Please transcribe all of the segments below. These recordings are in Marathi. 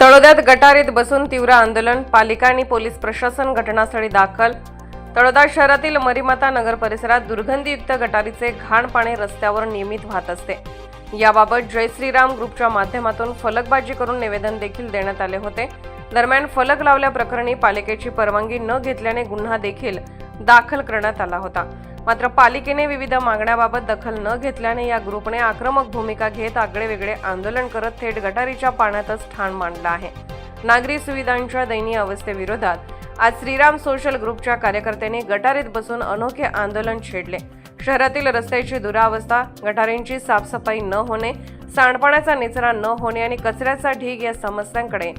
तळोद्यात गटारीत बसून तीव्र आंदोलन पालिका आणि पोलीस प्रशासन घटनास्थळी दाखल. तळोदा शहरातील मरीमाता नगर परिसरात दुर्गंधीयुक्त गटारीचे घाण पाणी रस्त्यावर नियमित वाहत असते. याबाबत जय श्रीराम ग्रुपच्या माध्यमातून फलकबाजी करून निवेदन देखील देण्यात आले होते. दरम्यान फलक लावल्याप्रकरणी पालिकेची परवानगी न घेतल्याने गुन्हा देखील दाखल करण्यात आला होता. मात्र पालिकेने विविध मागण्याबाबत दखल न घेतल्याने या ग्रुपने आक्रमक भूमिका घेत आगळेवेगळे आंदोलन करत थेट गटारीच्या पाण्यातच ठाण मांडलं आहे. नागरी सुविधांच्या दयनीय अवस्थेविरोधात आज श्रीराम सोशल ग्रुपच्या कार्यकर्त्यांनी गटारीत बसून अनोखे आंदोलन छेडले. शहरातील रस्त्याची दुरावस्था गटारींची साफसफाई न होणे सांडपाण्याचा निचरा न होणे आणि कचऱ्याचा ढीग या समस्यांकडे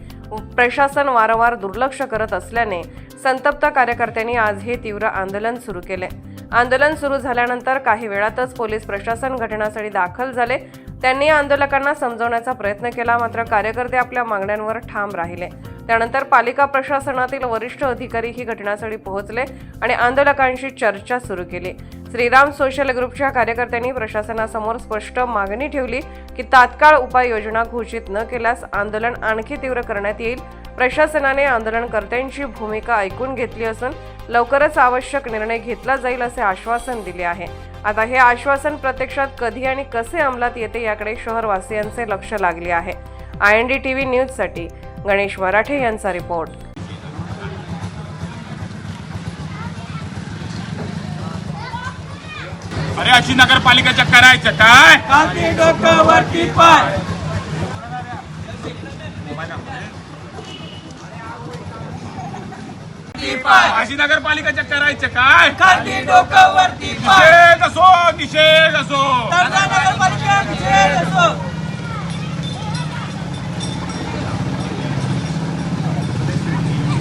प्रशासन वारंवार दुर्लक्ष करत असल्याने संतप्त कार्यकर्त्यांनी आज हे तीव्र आंदोलन सुरू केले. आंदोलन सुरू झाल्यानंतर काही वेळातच पोलीस प्रशासन घटनास्थळी दाखल झाले. त्यांनी आंदोलकांना समजवण्याचा प्रयत्न केला मात्र कार्यकर्ते आपल्या मागण्यांवर ठाम राहिले. त्यानंतर पालिका प्रशासनातील वरिष्ठ अधिकारी ही घटनास्थळी पोहोचले आणि आंदोलकांशी चर्चा सुरू केली. श्रीराम सोशल ग्रुपच्या कार्यकर्त्यांनी प्रशासनासमोर स्पष्ट मागणी ठेवली की तात्काळ उपाययोजना घोषित न केल्यास आंदोलन आणखी तीव्र करण्यात येईल. प्रशासनाने आंदोलनकर्त्यांची भूमिका ऐकून घेतली असून लवकरच आवश्यक निर्णय घेतला जाईल असे आश्वासन दिले आहे. आता हे आश्वासन प्रत्यक्षात कधी आणि कसे अंमलात येते याकडे शहरवासियांचे लक्ष लागले आहे. I N D T V न्यूजसाठी गणेश वराठे यांचा रिपोर्ट. अरे अशी नगरपालिकेच्या करायचं काय खाली डोकं वरती पाय. अशी नगरपालिकेच्या करायचं काय खाली डोकं वरती पाय. निषेध असो निषेध असो.